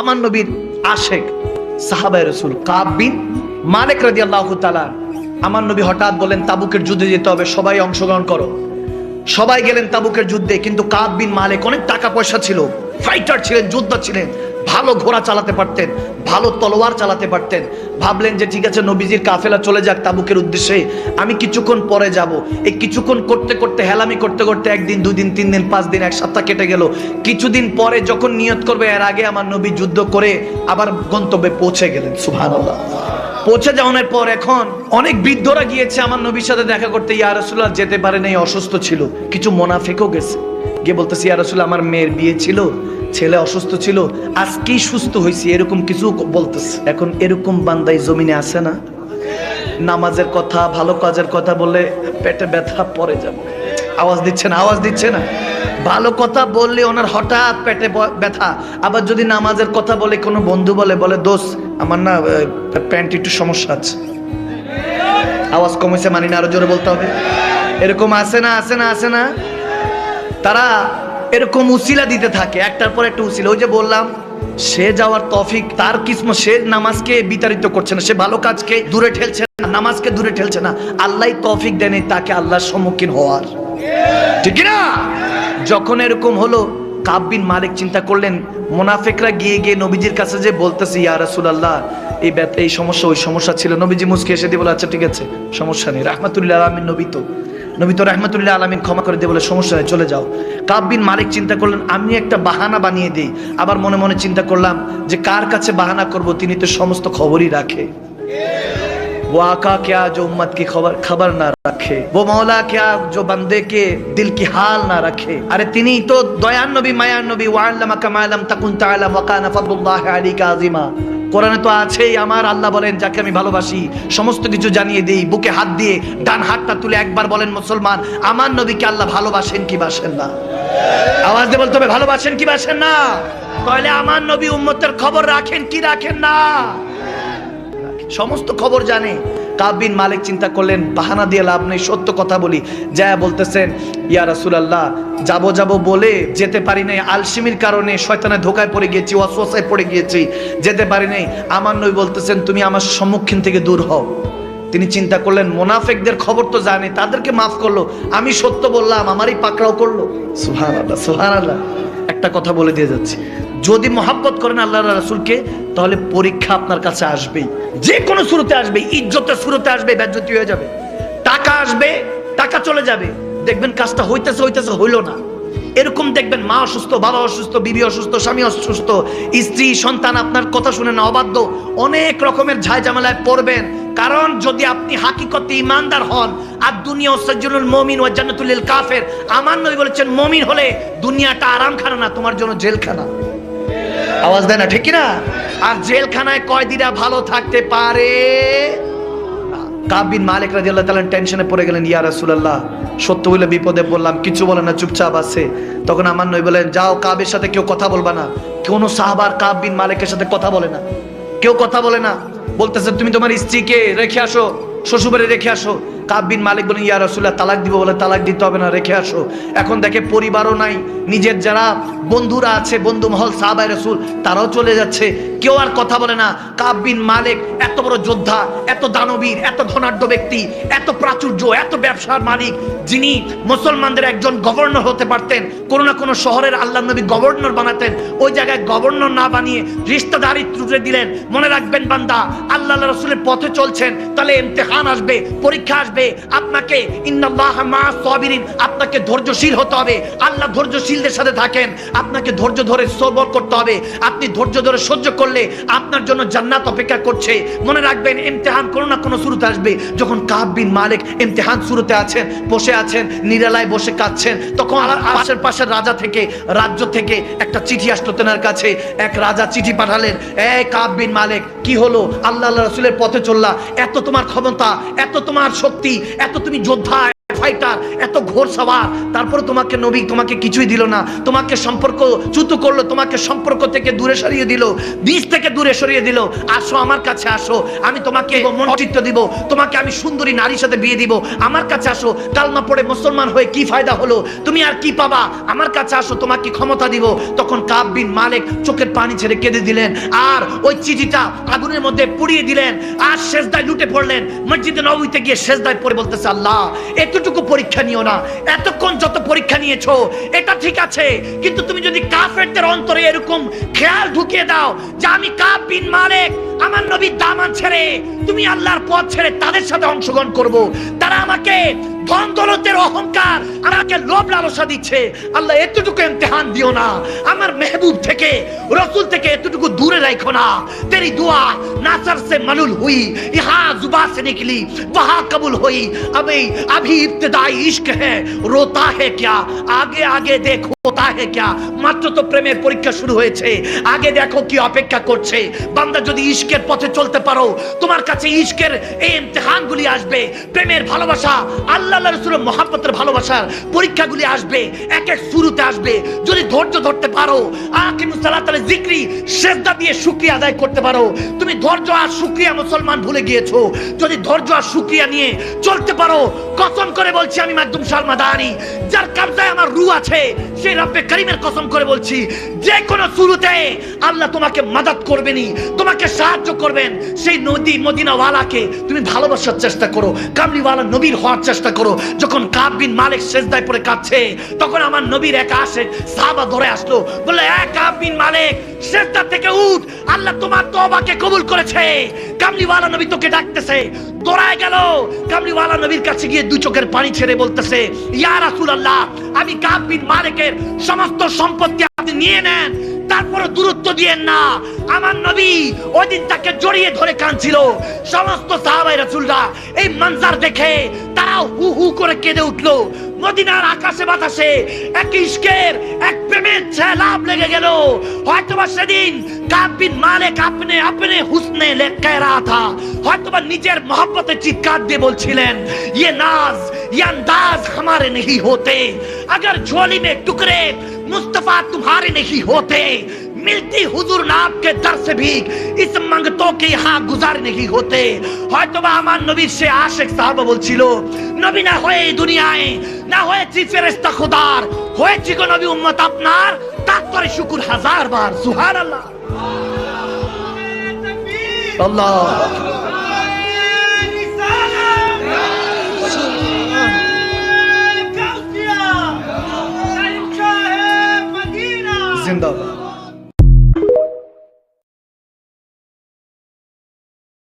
আমার নবীর আশেক সাহাবাই রসুল কাবিন মালিক রাজি আল্লাহ আমার নবী হঠাৎ বলেন তাবুকের যুদ্ধে যেতে হবে, সবাই অংশগ্রহণ করো। সবাই গেলেন তাবুকের যুদ্ধে, কিন্তু কাব বিন মালিক অনেক টাকা পয়সা ছিল ফাইটার ছিলেন, যোদ্ধা ছিলেন, ভালো ঘোড়া চালাতে পারতেন। ভালো তলোয়ার চালাতে পারতেন। ভাবলেন যে ঠিক আছে, নবীজির কাফেলা চলে যাক তাবুকের উদ্দেশ্যে। আমি কিছুক্ষণ পরে যাব। এই কিছুক্ষণ করতে করতে, হেলামি করতে করতে একদিন দুই দিন তিন দিন পাঁচ দিন এক সপ্তাহ কেটে গেল। কিছুদিন পরে যখন নিয়ত করবে, এর আগে আমার নবী যুদ্ধ করে আবার গন্তব্যে পৌঁছে গেলেন। সুবহানাল্লাহ। পৌঁছে যাওয়ার পর এখন অনেক বৃদ্ধরা গিয়েছে আমার নবীর সাথে দেখা করতে। ইয়া রাসূলুল্লাহ, যেতে পারে নাই, অসুস্থ ছিল। কিছু মোনাফিকও গেছে। গিয়ে বলতেছি, ইয়া আসলে আমার মেয়ের বিয়ে ছিল, ছেলে অসুস্থ ছিল আজকেই সুস্থ হয়েছি এরকম কিছু বলতেছে। এখন এরকম বান্দাই জমিনে আছে না? নামাজের কথা, ভালো কাজের কথা বলে পেটে ব্যথা পড়ে যাবে। আওয়াজ দিচ্ছে না, আওয়াজ দিচ্ছে না। ভালো কথা বললে ওনার হঠাৎ পেটে ব্যথা। আবার যদি নামাজের কথা বলে, কোনো বন্ধু বলে বলে দোষ আমার না প্যান্ট একটু সমস্যা আছে। আওয়াজ কমেছে মানি না আরও জোরে বলতে হবে। এরকম আছে না আছে না আছে না? তারা এরকম উসিলা দিতে থাকে, একটার পর একটা উসিলা। ওই যে বললাম, সে যাওয়ার তফিক, তার কিসমত, সে নামাজকে বিতাড়িত করছে না, সে ভালো কাজকে দূরে ঠেলছে না, নামাজকে দূরে ঠেলছে না। আল্লাহ তফিক দেয়নি তাকে আল্লাহর সম্মুখীন হওয়ার। ঠিক না যখন এরকম হলো কাব্বিন মালিক চিন্তা করলেন, মোনাফেকরা গিয়ে গিয়ে নবীজির কাছে যে বলতেছে, ইয়া রাসূলুল্লাহ, এই ব্যথা এই সমস্যা, ওই সমস্যা ছিল। নবীজি মুসকে এসে দিয়ে বলে আচ্ছা ঠিক আছে, সমস্যা নেই। রাহমাতুল্লাহ আলামিন নবী তো নবী তো রহমতুল্লাহ আলমিন ক্ষমা করে দিয়ে বলে, সমস্যা নেই, চলে যাও। কাব্বিন মালিক চিন্তা করলেন, আমি একটা বাহানা বানিয়ে দিই। আবার মনে মনে চিন্তা করলাম যে, কার কাছে বাহানা করব? তিনি তো সমস্ত খবরই রাখে। वो आका क्या जो उम्मत की खबर खबर ना रखे वो मौला क्या जो बंदे के दिल की हाल ना रखे अरे তিনি তো দয়ান নবী মায়ান নবী ওয়াল্লামা কামালাম তাকুন তাআলাম ওয়া কানা ফাদলুল্লাহি আলাইকা আযীমা কোরআনে তো আছেই আমার আল্লাহ বলেন যাকে আমি ভালোবাসি সমস্ত কিছু জানিয়ে দেই বুকে হাত দিয়ে ডান হাতটা তুলে একবার বলেন মুসলমান আমার নবীকে আল্লাহ ভালোবাসেন কি বাসেন না আওয়াজ দিয়ে বলতে হবে ভালোবাসেন কি বাসেন না তাহলে আমার নবী উম্মতের খবর রাখেন কি রাখেন না সমস্ত খবর জানে। কাবিন মালিক চিন্তা করলেন, বাহানা দিয়ে লাভ নেই, সত্য কথা বলি। যা বলতেছেন, ইয়া রাসূলুল্লাহ, যাব যাব বলে যেতে পারি নাই, আলসিমির কারণে শয়তানে ধোকায় পড়ে গিয়েছি অসওয়াসায় পড়ে গিয়েছি, যেতে পারি নাই। আমার নই বলতেছেন, তুমি আমার সম্মুখীন থেকে দূর হও। তিনি চিন্তা করলেন, মোনাফেকদের খবর তো জানে, তাদেরকে মাফ করল, আমি সত্য বললাম, আমারই পাকড়াও করল। সুহান আল্লাহ সুহান আল্লাহ একটা কথা বলে দিয়ে যাচ্ছি। যদি মহাব্বত করেন আল্লাহ রাসুলকে, তাহলে পরীক্ষা আপনার কাছে আসবেই। যে কোনো শুরুতে আসবে, ইজ্জতের শুরুতে আসবে ব্যাজ্যতি হয়ে যাবে। টাকা আসবে, টাকা চলে যাবে। দেখবেন কাজটা হইতেছে হইতেছে, হইল না। এরকম দেখবেন মা অসুস্থ, বাবা অসুস্থ, বিবি অসুস্থ, স্বামী অসুস্থ, স্ত্রী, সন্তান আপনার কথা শুনে না, অবাধ্য। অনেক রকমের ঝাই ঝামেলায় পড়বেন। কারণ যদি আপনি হাকিকতে ইমানদার হন, আর দুনিয়া সজ্জনুল মমিন ও জান্নাতুল কাফের, আমার নবী বলেছেন, মমিন হলে দুনিয়াটা আরামখানা না, তোমার জন্য জেলখানা। আওয়াজ দেয় না, ঠিক না আর জেলখানায় কয়দিনা ভালো থাকতে পারে। কাবিন মালিক রাজি আল্লাহ তালেন টেনশনে পড়ে গেলেন, ইয়া রাসূলুল্লাহ, সত্য বলে বিপদে বললাম কিছু বলে না, চুপচাপ আছে। তখন আমার নই বলেন, যাও কাবের সাথে কেউ কথা বলবা না। কোনো সাহাবার কাব বিন মালিকের সাথে কথা বলে না। কেউ কথা বলে না। বলতেছে তুমি তোমার স্ত্রীকে রেখে আসো শ্বশুরবাড়ি রেখে আসো। কাব বিন মালিক বলেন ইয়া রাসূলুল্লাহ, তালাক দিব বলে তালাক দিতে হবে না, রেখে আসো। এখন দেখে পরিবারও নাই, নিজের যারা বন্ধুরা আছে, বন্ধু মহল সাহাবাই রসুল, তারাও চলে যাচ্ছে। কেউ আর কথা বলে না কাববিন মালিক এত বড় যোদ্ধা, এত দানবীর, এত ধনাঢ্য ব্যক্তি, এত প্রাচুর্য, এত ব্যবসার মালিক, যিনি মুসলমানদের একজন গভর্নর হতে পারতেন, কোনো না কোনো শহরের আল্লাহ নবী গভর্নর বানাতেন, ওই জায়গায় গভর্নর না বানিয়ে রিস্তাদারি তুলে দিলেন। মনে রাখবেন বান্দা, আল্লাহ রসুলের পথে চলছেন, তাহলে ইমতেহান আসবে, পরীক্ষা আসবে আপনাকে মা সাবিরিন, আপনাকে ধৈর্যশীল হতে হবে। আল্লাহ ধৈর্যশীলদের সাথে থাকেন, আপনাকে ধৈর্য ধরে সবর করতে হবে। আপনি ধৈর্য ধরে সহ্য করলে আপনার জন্য জান্নাত অপেক্ষা করছে। মনে রাখবেন, ইমতেহান কোনো না কোনো শুরুতে আসবে। যখন কাব বিন মালিক ইমতেহান শুরুতে আছেন, বসে আছেন, নিরালায় বসে কাঁদছেন, তখন আর- পাশের রাজা থেকে, রাজ্য থেকে একটা চিঠি আসলো তেনার কাছে। এক রাজা চিঠি পাঠালেন, এই কাব মালিক, কি হলো? আল্লাহ রসুলের পথে চললা। এত তোমার ক্ষমতা, এত তোমার শক্তি এত তুমি যোদ্ধা ফাইটার ঘোর সবার। তারপরে তোমাকে নবী তোমাকে কিছুই দিল না। তোমাকে সম্পর্ক চ্যুত করল তোমাকে সম্পর্ক থেকে দূরে সরিয়ে দিল। বীজ থেকে দূরে সরিয়ে দিল। আসো আমার কাছে আসো। আমি তোমাকে মনচিত্ত দিব। তোমাকে আমি সুন্দরী নারীর সাথে বিয়ে দিব। আমার কাছে আসো। কালমা পড়ে মুসলমান হয়ে কি ফায়দা হলো? তুমি আর কি পাবা? আমার কাছে আসো তোমাকে ক্ষমতা দিব। তখন কাব বিন মালিক চোখের পানি ছেড়ে কেঁদে দিলেন। আর ওই চিঠিটা আগুনের মধ্যে পুড়িয়ে দিলেন। আর শেষদায় লুটে পড়লেন। মসজিদে নবীতে গিয়ে শেষদায় পড়ে বলতেছে আল্লাহ এতটুকু পরীক্ষা নিও না। এতক্ষণ যত পরীক্ষা নিয়েছো, এটা ঠিক আছে, কিন্তু তুমি যদি কাফেরদের অন্তরে এরকম খেয়াল ঢুকিয়ে দাও যে আমি কাব বিন মালিক, আমার নবীর দামান ছেড়ে, তুমি আল্লাহর পথ ছেড়ে তাদের সাথে অংশগ্রহণ করব। তারা আমাকে ধন দৌলতের অহংকার আমাকে লোভ লালসা দিচ্ছে আল্লাহ এতটুকু ইমতিহান দিও না আমার মেহবুব থেকে রসুল থেকে এতটুকু দূরে রাখো না তেরি दुआ नासर से मलूल हुई यहाँ जुबा से निकली वहां कबूल हुई अभी अभी इब्तदाई इश्क है रोता है क्या आगे आगे देखो होता है क्या মাত্র তো প্রেমের পরীক্ষা শুরু হয়েছে আগে দেখো কি অপেক্ষা করছে বান্দা যদি ইশকের পথে চলতে পারো তোমার কাছে ইশকের এই ইমতিহানগুলি আসবে প্রেমের ভালোবাসা আল্লাহ রসুলের মহাব্বতের ভালোবাসার পরীক্ষাগুলি আসবে এক এক শুরুতে আসবে যদি ধৈর্য ধরতে পারো আকিমুস সালাত আলাইহি জিকরি সেজদা দিয়ে শুকরিয়া আদায় করতে পারো তুমি ধৈর্য আর শুকরিয়া মুসলমান ভুলে গিয়েছো যদি ধৈর্য আর শুকরিয়া নিয়ে চলতে পারো কসম করে বলছি আমি মাকদুম সালমাদানি যার কবজায় আমার রু আছে, সেই রব্বে করিমের কসম করে বলছি, যে কোনো শুরুতে আল্লাহ তোমাকে মাদাত করবেনই, তোমাকে সাহায্য করবেন। সেই নদী মদিনাওয়ালাকে তুমি ভালোবাসার চেষ্টা করো কামলিওয়ালা নবীর হওয়ার চেষ্টা করো। যখন কাব বিন মালিক সেজদায় পড়ে কাঁদছে, তখন আমার নবীর এক আসে সাহাবা ধরে আসলো, বললে এক কাব বিন মালিক সেজদা থেকে উঠ। আল্লাহ তোমার তওবাকে কবুল করেছে। কামলিওয়ালা নবী তোকে ডাকতেছে। দৌড়ায় গেল। কামলিওয়ালা নবীর কাছে গিয়ে দু চোখের পানি ছেড়ে বলতেছে, ইয়া রাসূলুল্লাহ, আমি কাব বিন মালিকের সমস্ত সম্পত্তি আপনি নিয়ে নেন। তারপরে দূরত্ব দিয়েন না। আমার নবী ওই দিন তাকে জড়িয়ে ধরে কাঁদছিল। সমস্ত সাহাবাই রাসূলরা এই মঞ্জার দেখে তারা হু হু করে কেঁদে উঠল। মদিনার আকাশে বাতাসে এক ইশকের এক প্রেমের ছেলাপ লেগে গেল হয়তোবা সেদিন কাবিন মালিক আপনি আপনি হুসনে লেখা রা থা হয়তোবা নিজের মোহব্বতে চিৎকার দিয়ে বলছিলেন ये नाज ये अंदाज हमारे नहीं होते अगर झोली में टुकड़े मुस्तफा तुम्हारे नहीं होते মিলতি হুজুর নাম কে দর্শ ভীক ইস মঙ্গতো কে ইহা গুজার নেহি হতে হয়তো বা আমার নবীর সে আশেক সাহাবা বলছিল নবী না হয়ে এই দুনিয়ায় না হয়েছি ফেরেস্তা খোদার হয়েছি গো নবী উম্মত আপনার তারপরে শুকুর হাজার বার সুহান আল্লাহ আল্লাহ